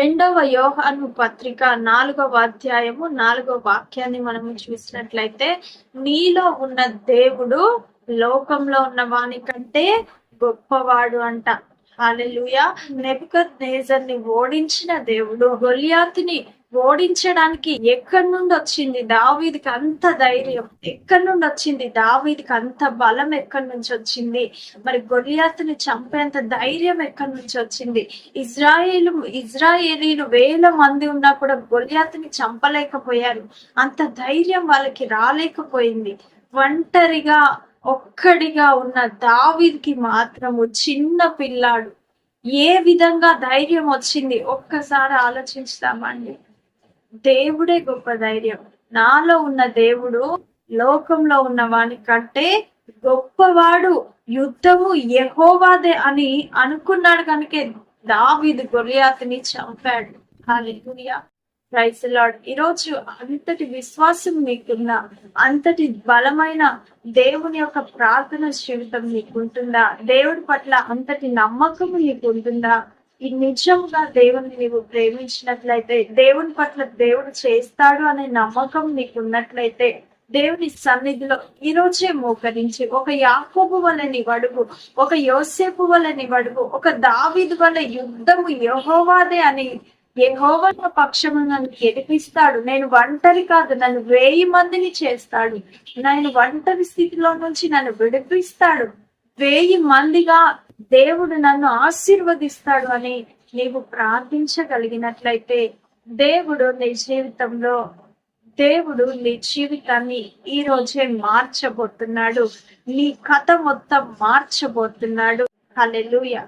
రెండవ యోహాను పత్రిక నాలుగవ అధ్యాయము నాలుగవ వాక్యాన్ని మనము చూసినట్లయితే నీలో ఉన్న దేవుడు లోకంలో ఉన్న వాని కంటే గొప్పవాడు అంట. హాలెలుయా నేజర్ని ఓడించిన దేవుడు గొలియాతుని ఓడించడానికి ఎక్కడి నుండి వచ్చింది దావీదికి అంత ధైర్యం? ఎక్కడి నుండి వచ్చింది? దావీదికి అంత బలం ఎక్కడి నుంచి వచ్చింది? మరి గొలియాతుని చంపేంత ధైర్యం ఎక్కడి నుంచి వచ్చింది? ఇజ్రాయేలు ఇజ్రాయేలీలు వేల మంది ఉన్నా కూడా గొలియాతుని చంపలేకపోయారు. అంత ధైర్యం వాళ్ళకి రాలేకపోయింది. ఒంటరిగా ఒక్కడిగా ఉన్న దావీదికి మాత్రము చిన్న పిల్లాడు ఏ విధంగా ధైర్యం వచ్చింది? ఒక్కసారి ఆలోచించుదామండి దేవుడే గొప్ప ధైర్యం. నాలో ఉన్న దేవుడు లోకంలో ఉన్న వాని కంటే గొప్పవాడు యుద్ధము యహోవాదే అని అనుకున్నాడు కనుక దావీదు గొలియాతిని చంపాడు. హల్లెలూయా. ప్రైస్ లాడ్ ఈరోజు అంతటి విశ్వాసం మీకున్న అంతటి బలమైన దేవుని యొక్క ప్రార్థన జీవితం నీకుంటుందా దేవుడి పట్ల అంతటి నమ్మకం నీకుంటుందా ఈ నిజంగా దేవుని నీవు ప్రేమించినట్లయితే దేవుని పట్ల దేవుడు చేస్తాడు అనే నమ్మకం నీకున్నట్లయితే దేవుని సన్నిధిలో ఈ రోజే మోకరించి ఒక యాకోబు వల్ల నివడుగు ఒక యోసేపు వల్ల నివడుగు ఒక దావీదు వల్ల యుద్ధము యహోవాదే అని యెహోవా నా పక్షము నన్ను గెలిపిస్తాడు నేను ఒంటరి కాదు నన్ను వేయి మందిని చేస్తాడు. నేను ఒంటరి స్థితిలో నుంచి నన్ను విడిపిస్తాడు. వేయి మందిగా దేవుడు నన్ను ఆశీర్వదిస్తాడు అని నీవు ప్రార్థించగలిగినట్లయితే దేవుడు నీ జీవితంలో దేవుడు నీ జీవితాన్ని ఈ రోజే మార్చబోతున్నాడు. నీ కథ మొత్తం మార్చబోతున్నాడు. హల్లెలూయా.